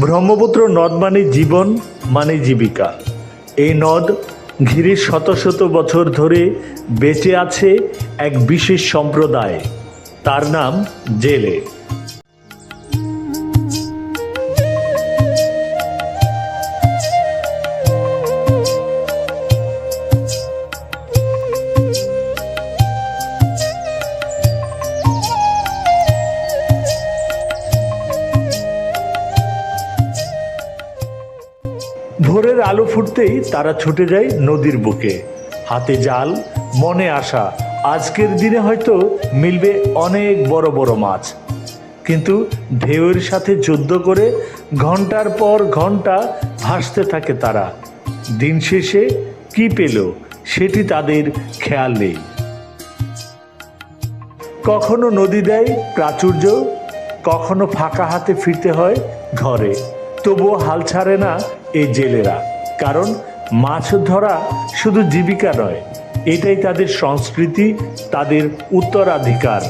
ব্রহ্মপুত্র নদ মানে জীবন মানে জীবিকা। এই নদ ঘিরে শত শত বছর ধরে বেঁচে আছে এক বিশেষ সম্প্রদায়। তার নাম জেলে। ভোরের আলো ফুটতেই তারা ছুটে যায় নদীর বুকে। হাতে জাল, মনে আশা। আজকের দিনে হয়তো মিলবে অনেক বড় বড় মাছ। কিন্তু ঢেউয়ের সাথে যুদ্ধ করে ঘণ্টার পর ঘণ্টা ভাসতে থাকে তারা। দিন শেষে কি পেল, সেটি তাদের খেয়াল নেই। কখনো নদী দেয় প্রাচুর্য, কখনো ফাঁকা হাতে ফিরতে হয় ঘরে। তবুও হাল ছাড়ে না এই জেলেরা। কারণ মাছ ধরা শুধু জীবিকা নয়, এটাই তাদের সংস্কৃতি, তাদের উত্তরাধিকার।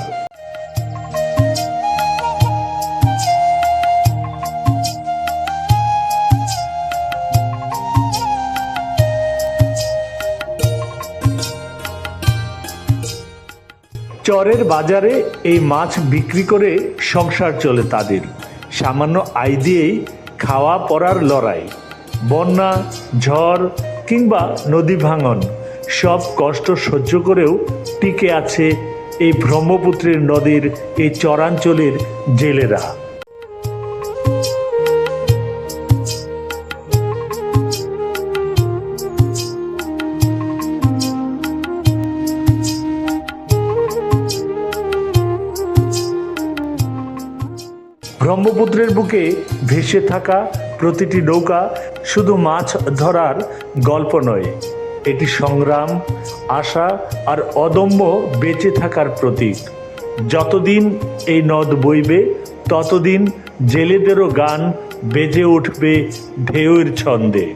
চরের বাজারে এই মাছ বিক্রি করে সংসার চলে তাদের। সামান্য আয় দিয়েই খাওয়া পড়ার লড়াই। বন্যা, ঝড় কিংবা নদী ভাঙন, সব কষ্ট সহ্য করেও টিকে আছে এই ব্রহ্মপুত্রের নদীর, এই চরাঞ্চলের জেলেরা। ব্রহ্মপুত্রের বুকে ভেসে থাকা প্রতিটি নৌকা শুধু মাছ ধরার গল্প নয়, এটি সংগ্রাম, আশা আর অদম্য বেঁচে থাকার প্রতীক। যতদিন এই নদ বইবে, ততদিন জেলেদেরও গান বেজে উঠবে ঢেউয়ের ছন্দে।